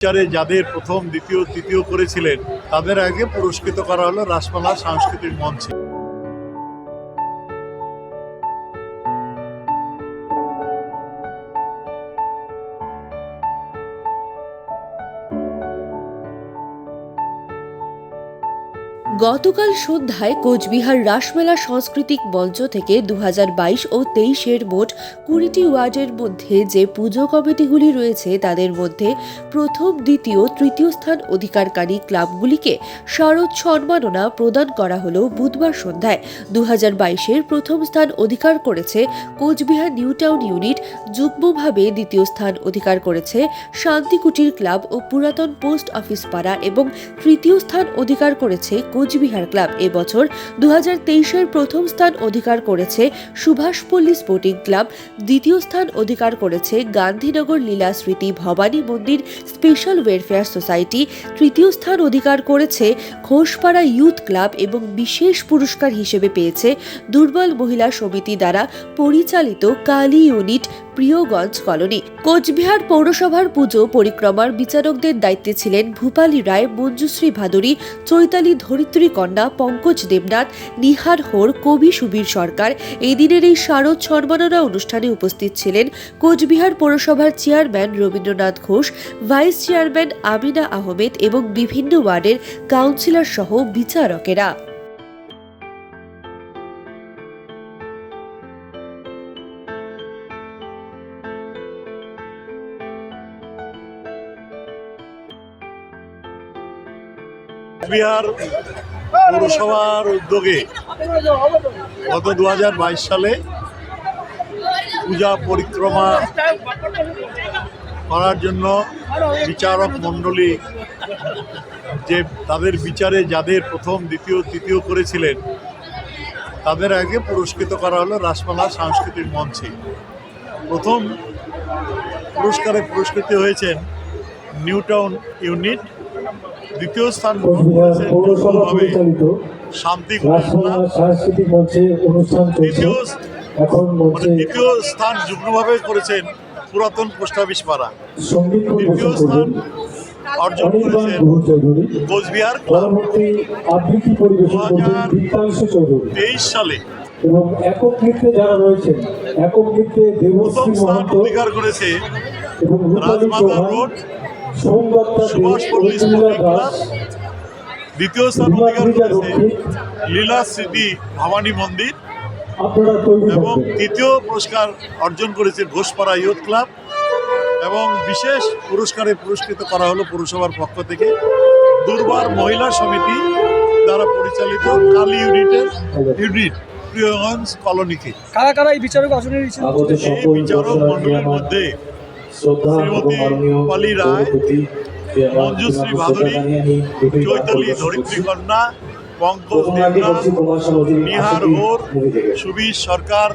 বিচারে যাদের প্রথম দ্বিতীয় তৃতীয় করেছিলেন তাদের আগে পুরস্কৃত করা হলো রাসমালা সাংস্কৃতিক মঞ্চে। গতকাল সন্ধ্যায় কোচবিহার রাসমেলা সাংস্কৃতিক মঞ্চ থেকে দু হাজার বাইশ ও তেইশের মোট কুড়িটি ওয়ার্ডের মধ্যে যে পুজো কমিটিগুলি রয়েছে, তাদের মধ্যে প্রথম, দ্বিতীয়, তৃতীয় স্থান অধিকারকারী ক্লাবগুলিকে শারদ সম্মাননা প্রদান করা হলো বুধবার সন্ধ্যায়। দু হাজার প্রথম স্থান অধিকার করেছে কোচবিহার নিউ টাউন ইউনিট, যুগ্মভাবে দ্বিতীয় স্থান অধিকার করেছে শান্তিকুটির ক্লাব ও পুরাতন পোস্ট অফিস পাড়া এবং তৃতীয় স্থান অধিকার করেছে কোচবিহার ক্লাব এবছর দু হাজার তেইশের প্রথম স্থান অধিকার করেছে সুভাষপল্লী স্পোর্টিং ক্লাব। দ্বিতীয় স্থান অধিকার করেছে গান্ধীনগর লীলা স্মৃতি ভবানী মন্দির স্পেশাল ওয়েলফেয়ার সোসাইটি। তৃতীয় স্থান অধিকার করেছে ঘোষপাড়া ইউথ ক্লাব এবং বিশেষ পুরস্কার হিসেবে পেয়েছে দুর্বল মহিলা সমিতি দ্বারা পরিচালিত কালী ইউনিট প্রিয়গঞ্জ কলোনি। কোচবিহার পৌরসভার পুজো পরিক্রমার বিচারকদের দায়িত্বে ছিলেন ভূপালী রায়, মঞ্জুশ্রী ভাদুরী, চৈতালি ধরিত্রী কন্যা, পঙ্কজ দেবনাথ, নিহার হোর, কবি সুবীর সরকার। এই দিনের এই শারদ সম্মাননা অনুষ্ঠানে উপস্থিত ছিলেন কোচবিহার পৌরসভার chairman Rabindranath Ghosh, vice chairman Amina Ahmed এবং বিভিন্ন ওয়ার্ডের কাউন্সিলর সহ বিচারকেরা। বিহার পৌরসভার উদ্যোগে গত দু হাজার বাইশ সালে পূজা পরিক্রমা করার জন্য বিচারক মণ্ডলী যে তাদের বিচারে যাদের প্রথম, দ্বিতীয়, তৃতীয় করেছিলেন, তাদের আগে পুরস্কৃত করা হলো রাসমালা সাংস্কৃতিক মঞ্চে। প্রথম পুরস্কারে পুরস্কৃত হয়েছেন নিউটাউন ইউনিট দ্বিতীয় স্থান গ্রহণ কোচবিহার করেছেন পৌরসভা শান্তি সাংস্কৃতিক মঞ্চে অনুষ্ঠান দ্বিতীয় এখন মানে দ্বিতীয় স্থান যুগ্মভাবে করেছেন পুরাতন পোস্ট অফিস পাড়া তৃতীয় স্থান অর্জন করেছেন কোচবিহার আবৃত্তি পরিবেশন করবেন তেইশ সালে। এবং একক নৃত্যে যারা রয়েছেন একক নৃত্যে দেবশ্রী মহন্ত অধিকার করেছে এবং রাজমাতা রোড। দাস দ্বিতীয় স্থান অধিকার করেছে লীলা স্মৃতি ভবানী মন্দির এবং তৃতীয় পুরস্কার অর্জন করেছে ঘোষপাড়া ইয়ুথ ক্লাব এবং বিশেষ পুরস্কারে পুরস্কৃত করা হলো পুরসভার পক্ষ থেকে দুর্বার মহিলা সমিতি দ্বারা পরিচালিত কালী ইউনিটের ইউনিট প্রিয়গঞ্জ কলোনিকে। কারা কারা এই বিচারক আসনে এই বিচারক আমার মধ্যে শ্রীমতী মাননীয় রায়, মঞ্জুশ্রী ভাদুরী, চৈতালি ধরিত্রী কন্যা পঙ্কজ দেবনাথ নিহার থেকে। সুবীর সরকার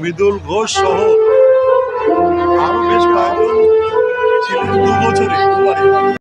মৃদুল ঘোষ সহ আরও বেশ কয়েকজন ছিলেন। দু বছরে